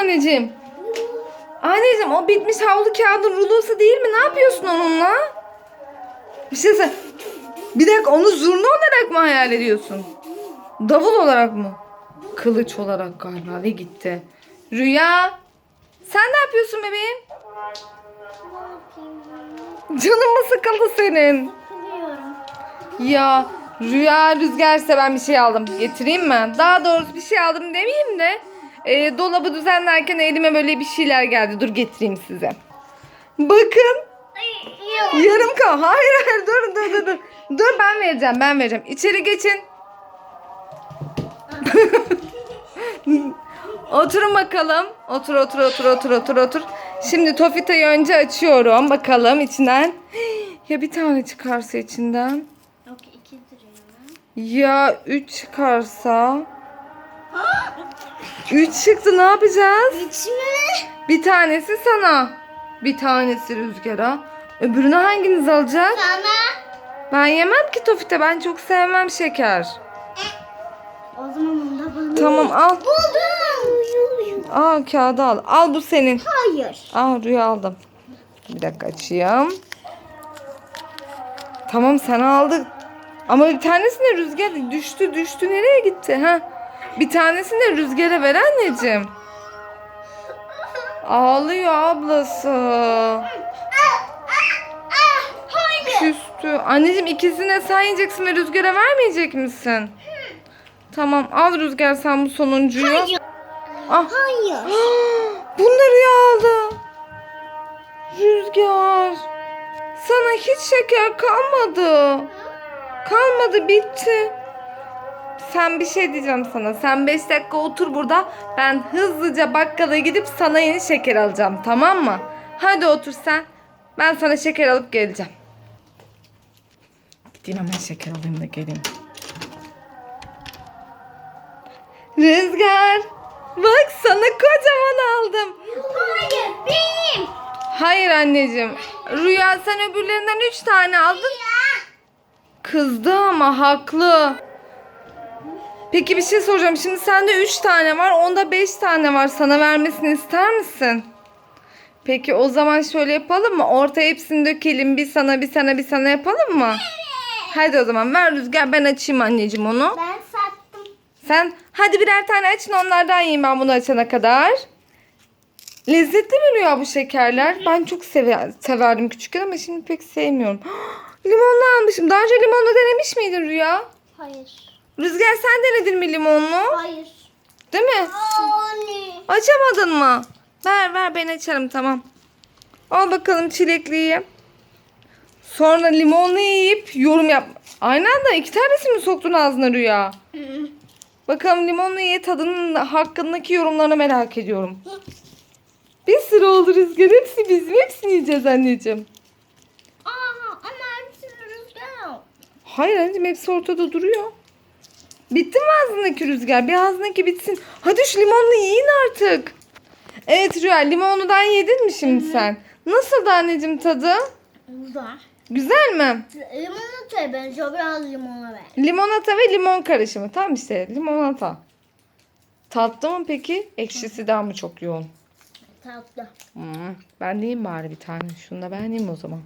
anneciğim? Anneciğim o bitmiş havlu kağıdın rulosu değil mi? Ne yapıyorsun onunla? Bir şey söyle. Bir dakika onu zurna olarak mı hayal ediyorsun? Davul olarak mı? Kılıç olarak galiba ve gitti. Rüya sen ne yapıyorsun bebeğim? Canın mı sıkıldı senin? Ya Rüya rüzgar seven bir şey aldım. Getireyim mi? Daha doğrusu bir şey aldım demeyeyim de. E, dolabı düzenlerken elime böyle bir şeyler geldi. Dur getireyim size. Bakın. Yarım kal. Hayır hayır dur dur dur dur. Dur ben vereceğim ben vereceğim. İçeri geçin. Oturun bakalım. Otur otur otur otur otur otur. Şimdi Tofita'yı önce açıyorum. Bakalım içinden. Ya bir tane çıkarsa içinden. Yok iki duruyor. Ya 3 çıkarsa? 3 çıktı ne yapacağız? Üç mü? Bir tanesi sana. Bir tanesi Rüzgar'a. Öbürünü hanginiz alacak? Sana. Ben yemem ki Tofite. Ben çok sevmem şeker. O zaman onu da bana. Tamam al. Buldum. Al kağıdı al. Al bu senin. Hayır. Al Rüya aldım. Bir dakika açayım. Tamam sen aldın. Ama bir tanesini rüzgar düştü düştü nereye gitti ha? Bir tanesini rüzgara ver anneciğim. Ağlıyor ablası. Küstü. Anneciğim ikisine sen yiyeceksin ve rüzgara vermeyecek misin? Tamam al rüzgar sen bu sonuncuyu. Hayır. Ah. Hayır. Bunları aldı. Rüzgar. Sana hiç şeker kalmadı. Kalmadı bitti. Sen bir şey diyeceğim sana. Sen 5 dakika otur burada. Ben hızlıca bakkala gidip sana yeni şeker alacağım. Tamam mı? Hadi otur sen. Ben sana şeker alıp geleceğim. Gideyim hemen şeker alayım da geleyim. Rüzgar. Bak sana kocaman aldım. Hayır. Benim. Hayır anneciğim. Rüya sen öbürlerinden 3 tane aldın. Kızdı ama haklı. Peki bir şey soracağım. Şimdi sende 3 tane var. Onda 5 tane var. Sana vermesini ister misin? Peki o zaman şöyle yapalım mı? Ortaya hepsini dökelim. Bir sana bir sana bir sana yapalım mı? Hadi o zaman ver Rüzgar ben açayım anneciğim onu. Ben sattım. Sen hadi birer tane açın onlardan yiyin ben bunu açana kadar. Lezzetli mi Rüya bu şekerler? Ben çok sever, severdim küçükken ama şimdi pek sevmiyorum. limonlu almışım. Daha önce limonlu denemiş miydin Rüya? Hayır. Rüzgar sen denedin mi limonlu? Hayır. Değil mi? Anne. Açamadın mı? Ver ver ben açarım tamam. Al bakalım çilekliyi. Sonra limonlu yiyip yorum yap. Aynı anda iki tanesini mi soktun ağzına Rüya? Bakalım limonlu ye tadının hakkındaki yorumlarını merak ediyorum. Bir sürü oldu Rüzgar. Hepsi bizim. Hepsini yiyeceğiz anneciğim. Aa, ama hepsini rüzgar. Hayır anneciğim hepsi ortada duruyor. Bitti mi ağzındaki Rüzgar? Bir ağzındaki bitsin. Hadi şu limonlu yiyin artık. Evet Rüya limonludan yedin mi şimdi sen? Nasıl anneciğim tadı? Güzel. Güzel mi? Limonataya benziyor. Biraz limona ver. Limonata ve limon karışımı. Tam işte limonata. Tatlı mı peki? Ekşisi daha mı çok yoğun? Tatlı. Hmm, ben de yiyeyim bari bir tane. Şunu da ben yiyeyim o zaman.